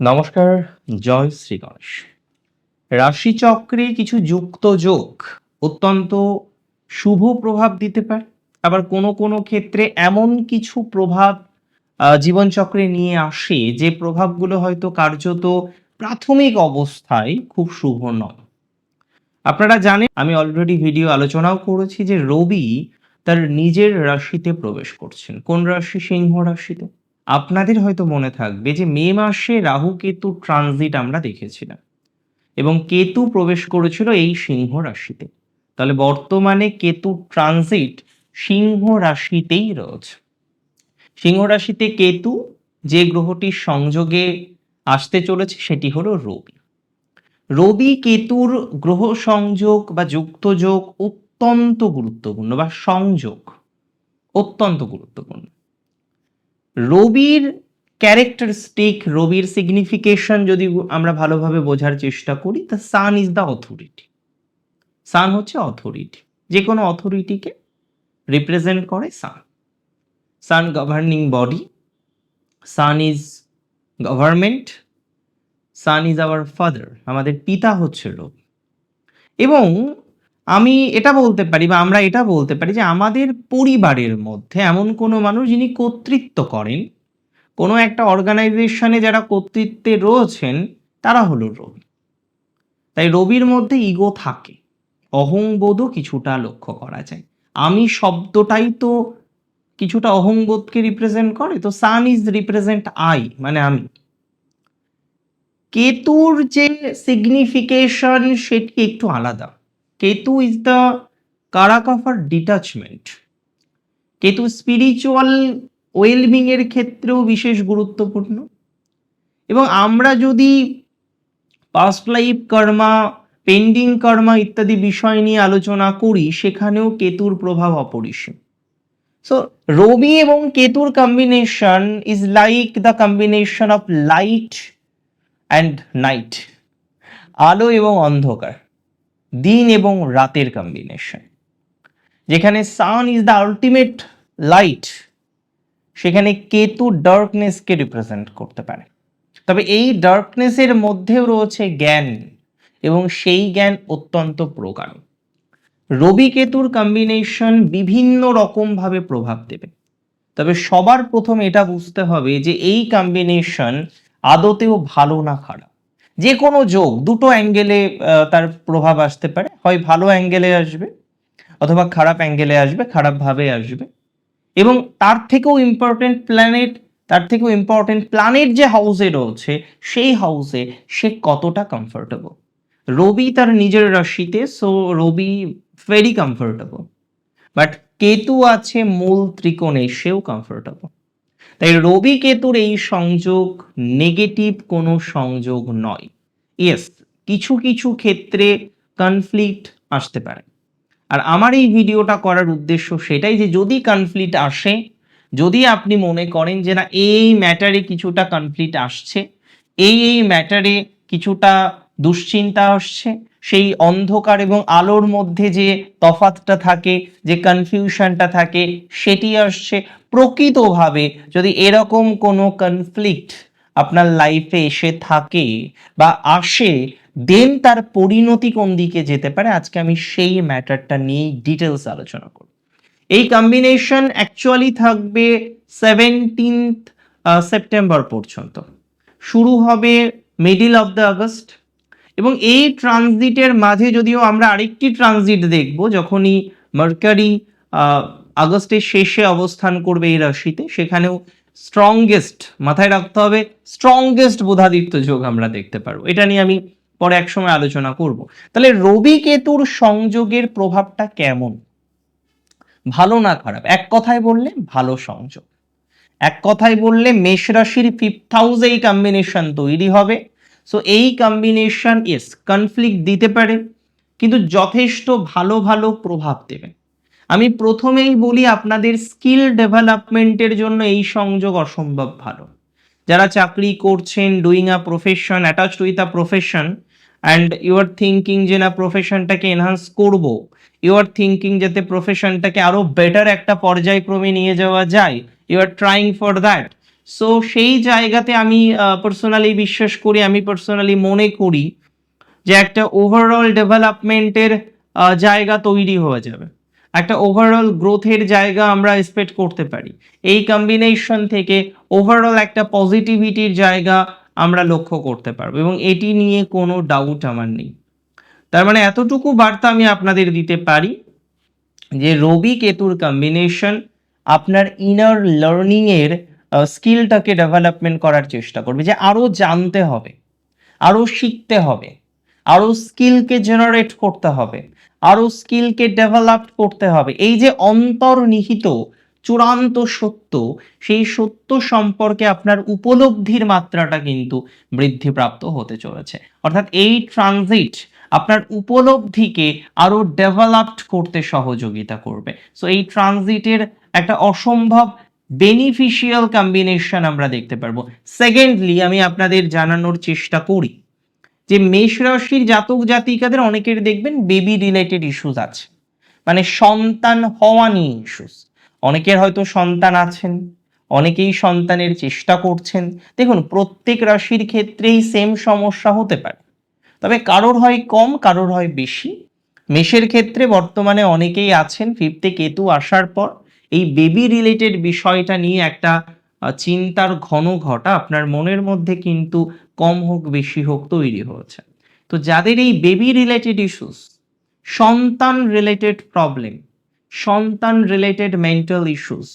নমস্কার, জয় শ্রী গণেশ। রাশিচক্রে কিছু যুক্ত যোগ অত্যন্ত শুভ প্রভাব দিতে পারে। আবার কোনো কোনো ক্ষেত্রে এমন কিছু প্রভাব জীবনচক্রে নিয়ে আসে যে প্রভাবগুলো হয়তো কার্যত প্রাথমিক অবস্থায় খুব শুভ নয়। আপনারা জানেন, আমি অলরেডি ভিডিও আলোচনাও করেছি যে রবি তার নিজের রাশিতে প্রবেশ করছেন। কোন রাশি? সিংহ রাশিতে। আপনাদের হয়তো মনে থাকবে যে মে মাসে রাহু কেতু ট্রানজিট আমরা দেখেছিলাম। এবং কেতু প্রবেশ করেছিল এই সিংহ রাশিতে। তাহলে বর্তমানে কেতু ট্রানজিট সিংহ রাশিতেই রয়েছে। সিংহ রাশিতে কেতু যে গ্রহটির সংযোগে আসতে চলেছে সেটি হলো রবি। রবি কেতুর গ্রহ সংযোগ বা যুক্ত যোগ অত্যন্ত গুরুত্বপূর্ণ বা সংযোগ অত্যন্ত গুরুত্বপূর্ণ। রবির ক্যারেক্টারিস্টিক রবির সিগনিফিকেশন যদি আমরা ভালোভাবে বোঝার চেষ্টা করি তা sun is the authority sun হচ্ছে অথরিটি যে কোনো অথরিটিকে রিপ্রেজেন্ট করে sun sun governing body sun is government sun is our father আমাদের পিতা হচ্ছে রবি। এবং আমি এটা বলতে পারি বা আমরা এটা বলতে পারি যে আমাদের পরিবারের মধ্যে এমন কোনো মানুষ যিনি কর্তৃত্ব করেন। কোনো একটা অর্গানাইজেশনে যারা কর্তৃত্বে রয়েছেন, তারা হলো রবি। তাই রবির মধ্যে ইগো থাকে, অহংবোধও কিছুটা লক্ষ্য করা যায়। আমি শব্দটাই তো কিছুটা অহংবোধকে রিপ্রেজেন্ট করে, তো সান ইজ রিপ্রেজেন্ট আই মানে আমি। কেতুর যে সিগনিফিকেশন সেটি একটু আলাদা। Ketu is the কারাক of R detachment Ketu spiritual wellbeing এর ক্ষেত্রেও বিশেষ গুরুত্বপূর্ণ। এবং আমরা যদি past life karma pending karma ইত্যাদি বিষয় নিয়ে আলোচনা করি, সেখানেও কেতুর প্রভাব অপরিসীম। সো রবি এবং কেতুর combination is like the combination of light and night আলো এবং অন্ধকার। দিন এবং রাতের কম্বিনেশন যেখানে sun is the ultimate light সেখানে কেতু ডার্কনেসকে রিপ্রেজেন্ট করতে পারে। তবে এই ডার্কনেসের মধ্যেও রয়েছে জ্ঞান, এবং সেই জ্ঞান অত্যন্ত প্রকার রবি কেতুর কম্বিনেশন বিভিন্ন রকমভাবে প্রভাব দেবে। তবে সবার প্রথম এটা বুঝতে হবে যে এই কম্বিনেশন আদতেও ভালো না খারাপ। যে কোনো যোগ, দুটো অ্যাঙ্গেলে তার প্রভাব আসতে পারে। হয় ভালো অ্যাঙ্গেলে আসবে, অথবা খারাপ অ্যাঙ্গেলে আসবে, খারাপভাবে আসবে। এবং তার থেকেও ইম্পর্টেন্ট প্ল্যানেট তার থেকেও ইম্পর্টেন্ট প্ল্যানেট যে হাউসে রয়েছে, সেই হাউসে সে কতটা কমফোর্টেবল রবি তার নিজের রাশিতে so Ravi very comfortable but Ketu আছে মূল ত্রিকোণে, সেও কমফোর্টেবল তাই রবি কেতুর এই সংযোগ নেগেটিভ কোনো সংযোগ নয়। ইয়েস কিছু কিছু ক্ষেত্রে কনফ্লিক্ট আসতে পারে। আর আমার এই ভিডিওটা করার উদ্দেশ্য সেটাই যে যদি কনফ্লিক্ট আসে, যদি আপনি মনে করেন যে না, এই ম্যাটারে কিছুটা কনফ্লিক্ট আসছে, এই এই ম্যাটারে কিছুটা দুশ্চিন্তা আসছে সেই অন্ধকার এবং আলোর মধ্যে যে তফাতটা থাকে, যে কনফিউশনটা থাকে, সেটি আসছে প্রকৃতভাবে যদি এরকম কোনো কনফ্লিক্ট আপনার লাইফে এসে থাকে বা আসে দেন তার পরিণতি কোন দিকে যেতে পারে? আজকে আমি সেই ম্যাটারটা নিয়েই ডিটেলস আলোচনা করব। এই কম্বিনেশন অ্যাকচুয়ালি থাকবে সেভেন্টিন্থ সেপ্টেম্বর পর্যন্ত। শুরু হবে মিডিল অফ দ্য আগস্ট এবং এই ট্রানজিটের মাঝে যদিও আমরা আরেকটি ট্রানজিট দেখব, যখনই মার্কারি আগস্টের শেষে অবস্থান করবে এই রাশিতে, সেখানেও স্ট্রংগেস্ট মাথায় রাখতে হবে স্ট্রংগেস্ট বোধাদিত্য যোগ আমরা দেখতে পারব। এটা নিয়ে আমি পরে একসময় আলোচনা করব। তাহলে রবি কেতুর সংযোগের প্রভাবটা কেমন? ভালো না খারাপ? এক কথায় বললে ভালো সংযোগ। এক কথায় বললে মেষ রাশির ফিফথ হাউসে এই কম্বিনেশন তৈরি হবে। সো এই কম্বিনেশন ইয়েস কনফ্লিক্ট দিতে পারে, কিন্তু যথেষ্ট ভালো ভালো প্রভাব দেবে। আমি প্রথমেই বলি আপনাদের স্কিল ডেভেলপমেন্টের জন্য এই সংযোগ অসম্ভব ভালো। যারা চাকরি করছেন doing a profession attached with a profession and you are thinking যে না প্রফেশনটাকে এনহান্স করব ইউ আর থিঙ্কিং যাতে প্রফেশনটাকে আরও বেটার একটা পর্যায়ক্রমে নিয়ে যাওয়া যায় you are trying for that so সেই জায়গাতে আমি পার্সোনালি বিশ্বাস করি, আমি পার্সোনালি মনে করি যে একটা ওভারঅল ডেভেলপমেন্টের জায়গা তৈরি হয়ে যাবে। একটা ওভারঅল গ্রোথের জায়গা আমরা এক্সপেক্ট করতে পারি। এই কম্বিনেশন থেকে ওভারঅল একটা পজিটিভিটির জায়গা আমরা লক্ষ্য করতে পারব এবং এটি নিয়ে কোনো ডাউট আমার নেই। তার মানে এতটুকু বার্তা আমি আপনাদের দিতে পারি যে রবি কেতুর কম্বিনেশন আপনার ইনার লার্নিংয়ের স্কিলটাকে ডেভেলপমেন্ট করার চেষ্টা করবে যে আরও জানতে হবে আরও শিখতে হবে আরও স্কিলকে জেনারেট করতে হবে আরও স্কিলকে ডেভেলপ করতে হবে। এই যে অন্তর্নিহিত, চূড়ান্ত সত্য, সেই সত্য সম্পর্কে আপনার উপলব্ধির মাত্রাটা কিন্তু বৃদ্ধিপ্রাপ্ত হতে চলেছে। অর্থাৎ এই ট্রানজিট আপনার উপলব্ধিকে আরও ডেভেলপড করতে সহযোগিতা করবে। সো এই ট্রানজিটের একটা অসম্ভব বেনিফিশিয়াল কম্বিনেশন আমরা দেখতে পারব। সেকেন্ডলি আমি আপনাদের জানানোর চেষ্টা করি যে মেষ রাশির জাতক জাতিকাদের অনেকের দেখবেন বেবি রিলেটেড ইস্যুস আছে। মানে সন্তান হওয়া নিয়ে ইস্যুস অনেকের হয়তো সন্তান আছেন, অনেকেই সন্তানের চেষ্টা করছেন। দেখুন, প্রত্যেক রাশির ক্ষেত্রেই সেম সমস্যা হতে পারে। তবে কারোর হয় কম, কারোর হয় বেশি। মেষের ক্ষেত্রে বর্তমানে অনেকেই আছেন ফিফতে কেতু আসার পর এই বেবি রিলেটেড বিষয়টা নিয়ে একটা চিন্তার ঘন ঘটা আপনার মনের মধ্যে কিন্তু কম হোক, বেশি হোক তৈরি হয়েছে। তো যাদের এই বেবি রিলেটেড ইস্যুস সন্তান রিলেটেড প্রবলেম সন্তান রিলেটেড মেন্টাল ইস্যুস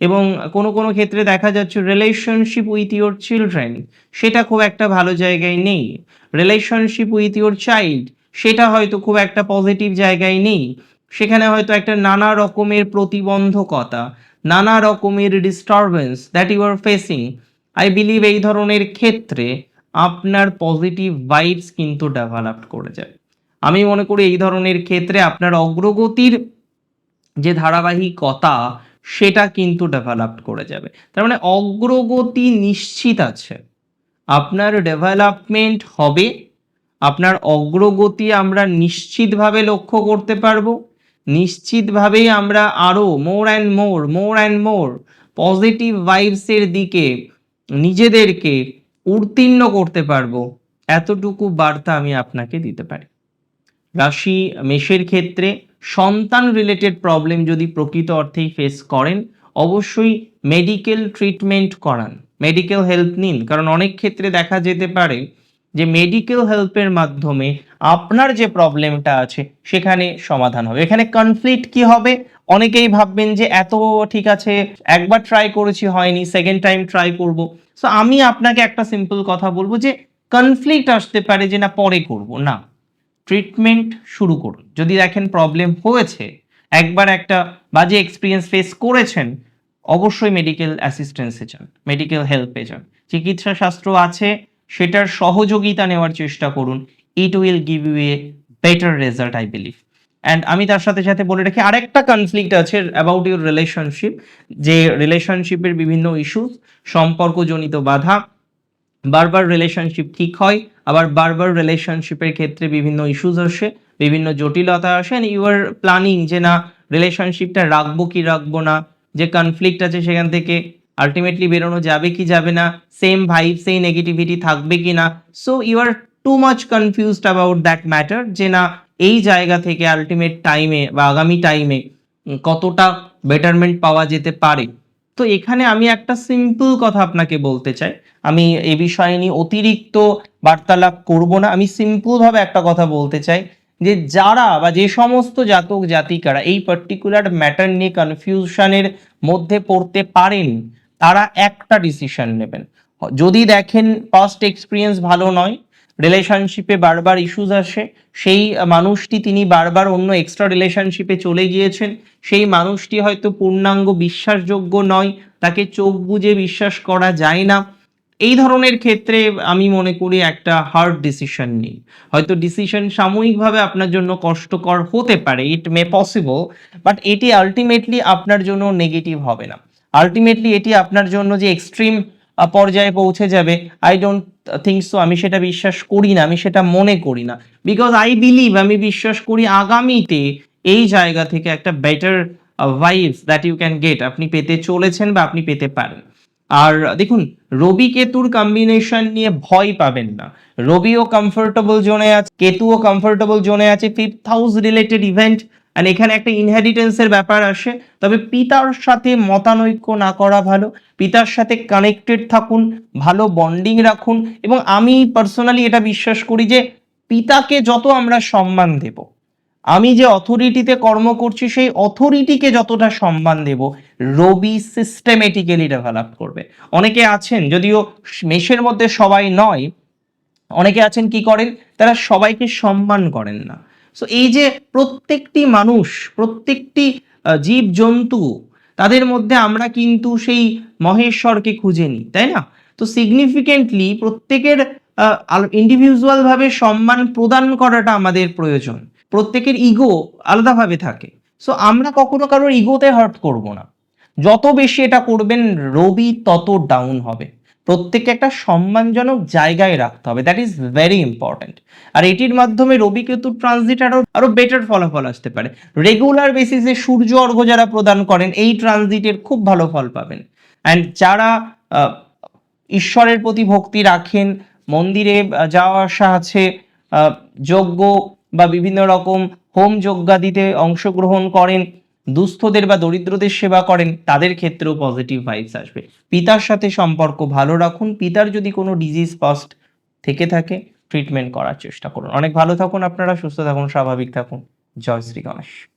এবং কোনো কোনো ক্ষেত্রে দেখা যাচ্ছে রিলেশনশিপ উইথ ইউর চিলড্রেন সেটা খুব একটা ভালো জায়গায় নেই। রিলেশনশিপ উইথ ইউর চাইল্ড সেটা হয়তো খুব একটা পজিটিভ জায়গায় নেই। সেখানে হয়তো একটা নানা রকমের প্রতিবন্ধকতা, নানা রকমের disturbance that you are facing I believe এই ধরনের ক্ষেত্রে আপনার পজিটিভ ভাইবস কিন্তু ডেভেলপ করে যায়। আমি মনে করি এই ধরনের ক্ষেত্রে আপনার অগ্রগতির যে ধারাবাহিকতা, সেটা কিন্তু ডেভেলপ করে যাবে। তার মানে অগ্রগতি নিশ্চিত আছে। আপনার ডেভেলপমেন্ট হবে, আপনার অগ্রগতি আমরা নিশ্চিতভাবে লক্ষ্য করতে পারব। নিশ্চিতভাবেই আমরা আরও more and more more and more positive ভাইবসের দিকে নিজেদেরকে উত্তীর্ণ করতে পারব। এতটুকু বার্তা আমি আপনাকে দিতে পারি। রাশি মেষের ক্ষেত্রে সন্তান রিলেটেড প্রবলেম যদি প্রকৃত অর্থেই ফেস করেন, অবশ্যই মেডিকেল ট্রিটমেন্ট করান। মেডিকেল হেল্প নিন। কারণ অনেক ক্ষেত্রে দেখা যেতে পারে যে মেডিকেল হেল্পের মাধ্যমে আপনার যে প্রবলেমটা আছে, সেখানে সমাধান হবে। এখানে কনফ্লিক্ট কি হবে? অনেকেই ভাববেন যে, এত ঠিক আছে, একবার ট্রাই করেছি, হয়নি সেকেন্ড টাইম ট্রাই করব। সো আমি আপনাকে একটা সিম্পল কথা বলব যে কনফ্লিক্ট আসতে পারে যে, না, পরে করব। না। ট্রিটমেন্ট শুরু করুন। যদি দেখেন প্রবলেম হয়েছে, একবার একটা বাজে এক্সপিরিয়েন্স ফেস করেছেন, অবশ্যই মেডিকেল অ্যাসিস্ট্যান্সে যান মেডিকেল হেল্পে যান। চিকিৎসা শাস্ত্র আছে সেটার সহযোগিতা নেওয়ার চেষ্টা করুন। It will give you a better result I believe and আমি তার সাথে সাথে বলে রাখি, আরেকটা কনফ্লিক্ট আছে অ্যাবাউট ইউর রিলেশনশিপ যে রিলেশনশিপের বিভিন্ন ইস্যুস সম্পর্কজনিত বাধা, বারবার রিলেশনশিপ ঠিক হয়, আবার বারবার রিলেশনশিপের ক্ষেত্রে বিভিন্ন ইস্যুস আসে, বিভিন্ন জটিলতা আসে অ্যান্ড ইউ আর প্ল্যানিং যে না রিলেশনশিপটা রাখব কি রাখব না, যে কনফ্লিক্ট আছে সেখান থেকে আলটিমেটলি বেরোনো যাবে কি যাবে না সেম ভাইব সেই নেগেটিভিটি থাকবে কি না so you are too much confused about that matter যে না, এই জায়গা থেকে আলটিমেট টাইমে বা আগামী টাইমে কতটা বেটারমেন্ট পাওয়া যেতে পারে। তো এখানে আমি একটা সিম্পল কথা আপনাকে বলতে চাই। আমি এ বিষয়ে নিয়ে অতিরিক্ত বার্তালাপ করব না। আমি সিম্পলভাবে একটা কথা বলতে চাই যে যারা বা যে সমস্ত জাতক জাতিকারা এই পার্টিকুলার ম্যাটার নিয়ে কনফিউশনের মধ্যে পড়তে পারেন তারা একটা ডিসিশন নেবেন। যদি দেখেন পাস্ট এক্সপিরিয়েন্স ভালো নয় রিলেশনশিপে বারবার ইস্যুস আসে, সেই মানুষটি তিনি বারবার অন্য এক্সট্রা রিলেশনশিপে চলে গিয়েছেন, সেই মানুষটি হয়তো পূর্ণাঙ্গ বিশ্বাসযোগ্য নয়, তাকে চোখ বুজে বিশ্বাস করা যায় না। এই ধরনের ক্ষেত্রে আমি মনে করি একটা হার্ড ডিসিশন নিন হয়তো ডিসিশন সাময়িকভাবে আপনার জন্য কষ্টকর হতে পারে ইট মে পসিবল বাট এটি আলটিমেটলি আপনার জন্য নেগেটিভ হবে না। আলটিমেটলি এটি আপনার জন্য যে এক্সট্রিম পর্যায়ে পৌঁছে যাবে আই ডোন্ট থিঙ্ক সো আমি সেটা বিশ্বাস করি না, আমি সেটা মনে করি না। বিকজ আই বিলিভ আমি বিশ্বাস করি আগামীতে এই জায়গা থেকে একটা better vibes that you can get আপনি পেতে চলেছেন বা আপনি পেতে পারেন। আর দেখুন, রবি কেতুর কম্বিনেশন নিয়ে ভয় পাবেন না। রবিও কমফোর্টেবল জোনে আছে, কেতুও কমফোর্টেবল জোনে আছে ফিফথ হাউস রিলেটেড ইভেন্ট আর এখানে একটা ইনহেরিটেন্সের ব্যাপার আসে। তবে পিতার সাথে মতানৈক্য না করা ভালো। পিতার সাথে কানেক্টেড থাকুন, ভালো বন্ডিং রাখুন। এবং আমি পার্সোনালি এটা বিশ্বাস করি যে, পিতাকে যত আমরা সম্মান দেব, আমি যে অথরিটিতে কর্ম করছি, সেই অথরিটিকে যতটা সম্মান দেব, রবি সিস্টেমেটিক্যালি ডেভেলপ করবে। অনেকে আছেন, যদিও মেষের মধ্যে সবাই নয়, অনেকে আছেন কি করেন, তারা সবাইকে সম্মান করেন না। সো এই যে প্রত্যেকটি মানুষ, প্রত্যেকটি জীব জন্তু তাদের মধ্যে আমরা কিন্তু সেই মহেশ্বরকে খুঁজে নিই, তাই না? তো সিগনিফিকেন্টলি প্রত্যেকের ইন্ডিভিজুয়াল ভাবে সম্মান প্রদান করাটা আমাদের প্রয়োজন। প্রত্যেকের ইগো আলাদাভাবে থাকে। সো আমরা কখনো কারোর ইগোতে হার্ট করব না। যত বেশি এটা করবেন, রবি তত ডাউন হবে। প্রত্যেককে একটা সম্মানজনক জায়গায় রাখতে হবে। দ্যাট ইজ ভেরি ইম্পর্ট্যান্ট আর এটির মাধ্যমে রবি কেতুর ট্রানজিট আরও আরও বেটার ফলাফল আসতে পারে। রেগুলার বেসিসে সূর্য অর্ঘ্য যারা প্রদান করেন, এই ট্রানজিটের খুব ভালো ফল পাবেন। অ্যান্ড যারা ঈশ্বরের প্রতি ভক্তি রাখেন, মন্দিরে যাওয়া আসা আছে যজ্ঞ বা বিভিন্ন রকম হোম যজ্ঞাদিতে অংশগ্রহণ করেন দুস্থদের বা দরিদ্রদের সেবা করেন, তাদের ক্ষেত্রেও পজিটিভ ভাইবস আসবে। পিতার সাথে সম্পর্ক ভালো রাখুন, পিতার যদি কোনো ডিজিজ পাস্ট থেকে থাকে ট্রিটমেন্ট করার চেষ্টা করুন। অনেক ভালো থাকুন আপনারা, সুস্থ থাকুন, স্বাভাবিক থাকুন। জয় শ্রী গণেশ।